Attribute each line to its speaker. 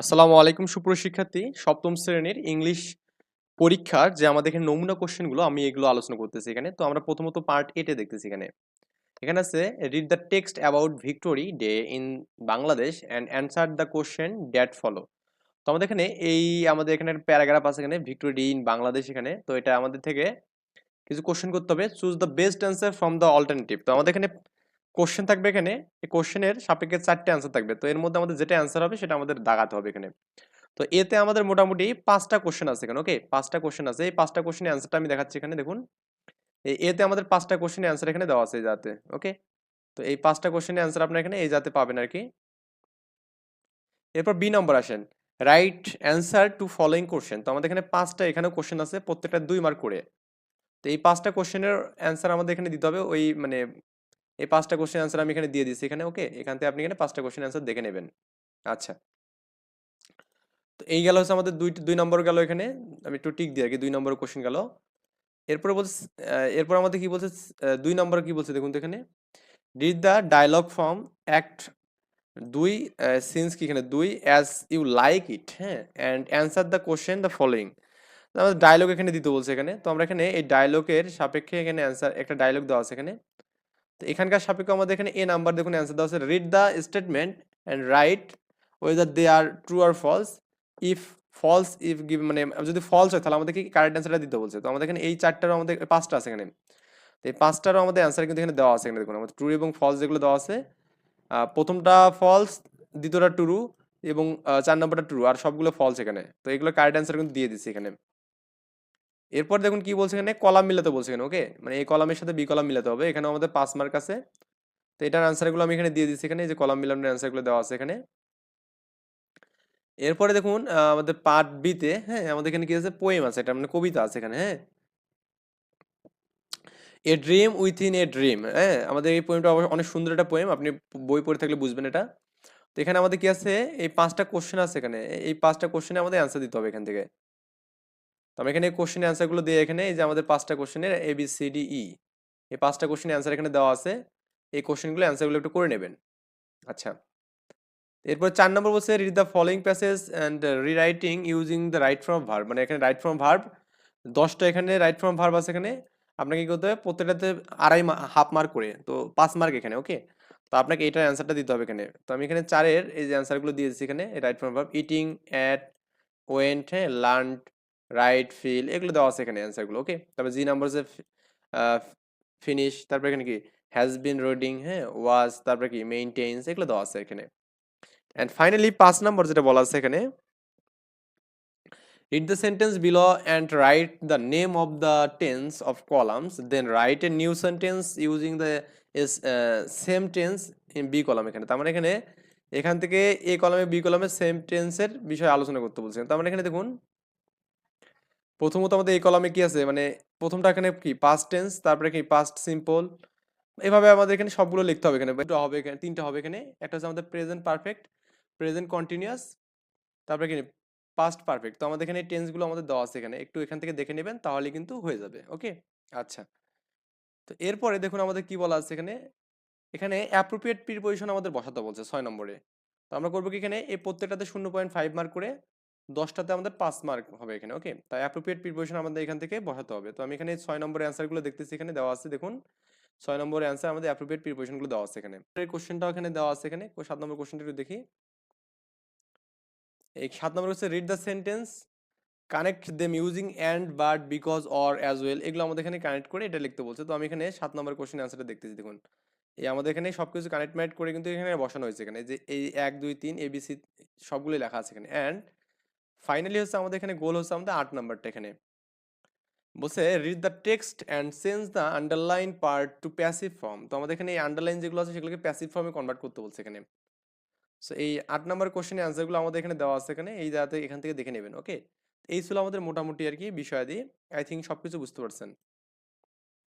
Speaker 1: আসসালামু আলাইকুম, সুপ্রিয় শিক্ষার্থী। সপ্তম শ্রেণির ইংলিশ পরীক্ষার যে আমাদের এখানে নমুনা কোশ্চেনগুলো আমি এগুলো আলোচনা করতেছি এখানে। তো আমরা প্রথমত পার্ট এটে দেখতেছি এখানে। এখানে আছে read the text about victory day in Bangladesh and answer the question that follow তো আমাদের এখানে এই আমাদের এখানে প্যারাগ্রাফ আছে এখানে ভিক্টোরি ইন বাংলাদেশ এখানে। তো এটা আমাদের থেকে কিছু কোশ্চেন করতে হবে। Choose the best answer from the alternative তো আমাদের এখানে কোশ্চেন থাকবে এখানে। এই কোশ্চেনের সাপেক্ষে চারটে অ্যান্সার থাকবে। তো এর মধ্যে আমাদের যেটা অ্যান্সার হবে সেটা আমাদের দাগাতে হবে এখানে। তো এতে আমাদের মোটামুটি পাঁচটা কোশ্চেন আছে এখানে ওকে পাঁচটা কোশ্চেন আছে। এই পাঁচটা কোশ্চেনের অ্যান্সারটা আমি দেখাচ্ছি এখানে, দেখুন। এতে আমাদের পাঁচটা কোশ্চেনের অ্যান্সার এখানে দেওয়া আছে যাতে ওকে তো এই পাঁচটা কোশ্চেনের অ্যান্সার আপনার এখানে এই যাতে পাবেন আর কি। এরপর বি নম্বর আসেন। Write answer to following question তো আমাদের এখানে পাঁচটা, এখানেও কোশ্চেন আছে, প্রত্যেকটা দুই মার্ক করে। তো এই পাঁচটা কোশ্চেনের অ্যান্সার আমাদের এখানে দিতে হবে ওই মানে এই পাঁচটা কোশ্চেন অ্যান্সার আমি এখানে দিয়ে দিচ্ছি এখানে ওকে এখান থেকে আপনি এখানে পাঁচটা কোশ্চেন অ্যান্সার দেখে নেবেন। আচ্ছা। তো এই গেল হচ্ছে আমাদের দুই দুই নম্বর গেল এখানে। আমি একটু টিক দিই আর কি দুই নম্বর কোশ্চেন গেল। এরপরে বলছে এরপর আমাদের কি বলছে? দুই নম্বর কি বলছে দেখুন তো এখানে। Read the dialogue form act দুই সিন্স কি এখানে? দুই অ্যাজ ইউ লাইক ইট হ্যাঁ? And answer the question the following আমাদের ডায়লগ এখানে দিতে বলছে এখানে। তো আমরা এখানে এই ডায়লগের সাপেক্ষে এখানে অ্যান্সার একটা ডায়লগ দেওয়া আছে এখানে। তো এখানকার সাপেক্ষে আমাদের এখানে এ নাম্বার দেখুন অ্যান্সার দেওয়া আছে read the statement and write whether they are true or false if false if give মানে যদি ফলস হয় তাহলে আমাদেরকে কারেক্ট অ্যান্সারটা দিতে বলছে। তো আমাদের এখানে এই চারটারও আমাদের পাঁচটা আছে এখানে। তো এই পাঁচটারও আমাদের অ্যান্সার কিন্তু এখানে দেওয়া আছে এখানে দেখুন। আমাদের ট্রু এবং ফলস যেগুলো দেওয়া আছে প্রথমটা ফলস দ্বিতীয়টা ট্রু এবং চার নম্বরটা ট্রু আর সবগুলো ফলস এখানে। তো এগুলো কারেক্ট অ্যান্সার কিন্তু দিয়ে দিচ্ছি এখানে। এরপর দেখুন কি বলছে এখানে? কলাম মিলাতে বলছে এখানে ওকে মানে এই কলামের সাথে বি কলাম মিলাতে হবে। এখানে আমাদের পাঁচ মার্ক আছে। তো এটার অ্যান্সারগুলো আমি এখানে দিয়ে দিচ্ছি এখানে যে কলাম মিলানোর অ্যান্সারগুলো দেওয়া আছে এখানে। এরপরে দেখুন আমাদের পার্ট বিতে হ্যাঁ আমাদের এখানে কি আছে? পোয়েম আছে, এটা মানে কবিতা আছে এখানে হ্যাঁ? A dream within a dream হ্যাঁ? আমাদের এই পোয়েমটা অনেক সুন্দর একটা পোয়েম আপনি বই পড়ে থাকলে বুঝবেন এটা। তো এখানে আমাদের কি আছে? এই পাঁচটা কোশ্চেন আছে এখানে, এই পাঁচটা কোশ্চেনে আমাদের অ্যান্সার দিতে হবে এখান থেকে। তো আমি এখানে কোশ্চেনের অ্যান্সারগুলো দিয়ে এখানে এই যে আমাদের পাঁচটা কোশ্চেনের A B C D E এই পাঁচটা কোশ্চেনের অ্যান্সার এখানে দেওয়া আছে। এই কোশ্চেনগুলো অ্যান্সারগুলো একটু করে নেবেন। আচ্ছা। এরপর চার নম্বর বলছে read the following passage and rewriting using the right from verb মানে এখানে রাইট ফ্রম ভার্ব দশটা এখানে রাইট ফ্রম ভার্ব আছে এখানে। আপনাকে কী করতে হবে? প্রত্যেকটাতে আড়াই হাফ মার্ক করে, তো পাঁচ মার্ক এখানে ওকে তো আপনাকে এটার অ্যান্সারটা দিতে হবে এখানে। তো আমি এখানে চারের এই যে অ্যান্সারগুলো দিয়েছি এখানে right from verb eating at went হ্যাঁ লার্ন রাইট ফিল এগুলো দেওয়া আছে এখানে অ্যান্সারগুলো ওকে তারপর জি নাম্বার হচ্ছে ফিনিশ তারপরে এখানে কি? হ্যাজ বিন রোডিং হ্যাঁ? ওয়াজ তারপরে কি? মেইনটেইনস এগুলো দেওয়া আছে এখানে। অ্যান্ড ফাইনালি পাঁচ নম্বর যেটা বলা আছে এখানে read the sentence below and write the name of the tense of columns then write a new sentence using the same tense in B column এখানে। তার মানে এখানে, এখান থেকে এ কলামে বি কলামে সেম টেন্সের বিষয়ে আলোচনা করতে বলছেন তার মানে এখানে দেখুন প্রথমত আমাদের এই কলামে কি আছে? মানে প্রথমটা এখানে কি? পাস্ট টেন্স তারপরে কি? পাস্ট সিম্পল এভাবে আমাদের এখানে সবগুলো লিখতে হবে এখানে। দুটো হবে এখানে, তিনটা হবে এখানে। একটা হচ্ছে আমাদের প্রেজেন্ট পারফেক্ট প্রেজেন্ট কন্টিনিউয়াস তারপরে কি? পাস্ট পারফেক্ট তো আমাদের এখানে টেন্সগুলো আমাদের দেওয়া আছে এখানে। একটু এখান থেকে দেখে নেবেন তাহলে কিন্তু হয়ে যাবে ওকে আচ্ছা। তো এরপরে দেখুন আমাদের কি বলা আছে এখানে? এখানে অ্যাপ্রোপ্রিয়েট প্রিপোজিশন আমাদের বসাতে বলছে, ছয় নম্বরে। তো আমরা করব কি এখানে? এই প্রত্যেকটাতে শূন্য পয়েন্ট ফাইভ মার্ক করে দশটাতে আমাদের পাঁচ মার্ক হবে এখানে ওকে তাই অ্যাপ্রোপ্রিয়েট প্রিপোজিশন আমাদের এখান থেকে বসাতে হবে। তো আমি এখানে ছয় নম্বরের অ্যান্সারগুলো দেখতেছি এখানে, দেওয়া আছে, দেখুন। ছয় নম্বরের অ্যান্সার আমাদের অ্যাপ্রোপ্রিয়েট প্রিপোজিশনগুলো দেওয়া আছে এখানে। কোশ্চেনটাও এখানে দেওয়া আছে এখানে। সাত নম্বর কোশ্চেনটা একটু দেখি। এই সাত নম্বর হচ্ছে read the sentence connect them using and but because or as well এগুলো আমাদের এখানে কানেক্ট করে এটা লিখতে বলছে। তো আমি এখানে সাত নম্বর কোশ্চেন অ্যান্সারটা দেখতেছি, দেখুন। এই আমাদের এখানে সব কিছু কানেক্ট ম্যাট করে কিন্তু এখানে বসানো হয়েছে এখানে। যে এই এক, দুই, তিন এবিসি সবগুলোই লেখা আছে এখানে। অ্যান্ড ফাইনালি হচ্ছে আমাদের এখানে গোল হচ্ছে আমাদের আট নাম্বারটা এখানে। বলছে read the text and change the underline part to passive form তো আমাদের এখানে এই আন্ডারলাইন যেগুলো আছে, সেগুলোকে প্যাসিভ ফর্মে কনভার্ট করতে বলছে এখানে। সো এই আট নাম্বার কোশ্চেনের অ্যান্সারগুলো আমাদের এখানে দেওয়া আছে এখানে, এই জায়গাতে এখান থেকে দেখে নেবেন ওকে এই ছিল আমাদের মোটামুটি আর কি বিষয়াদি। আই থিঙ্ক সব কিছু বুঝতে পারছেন।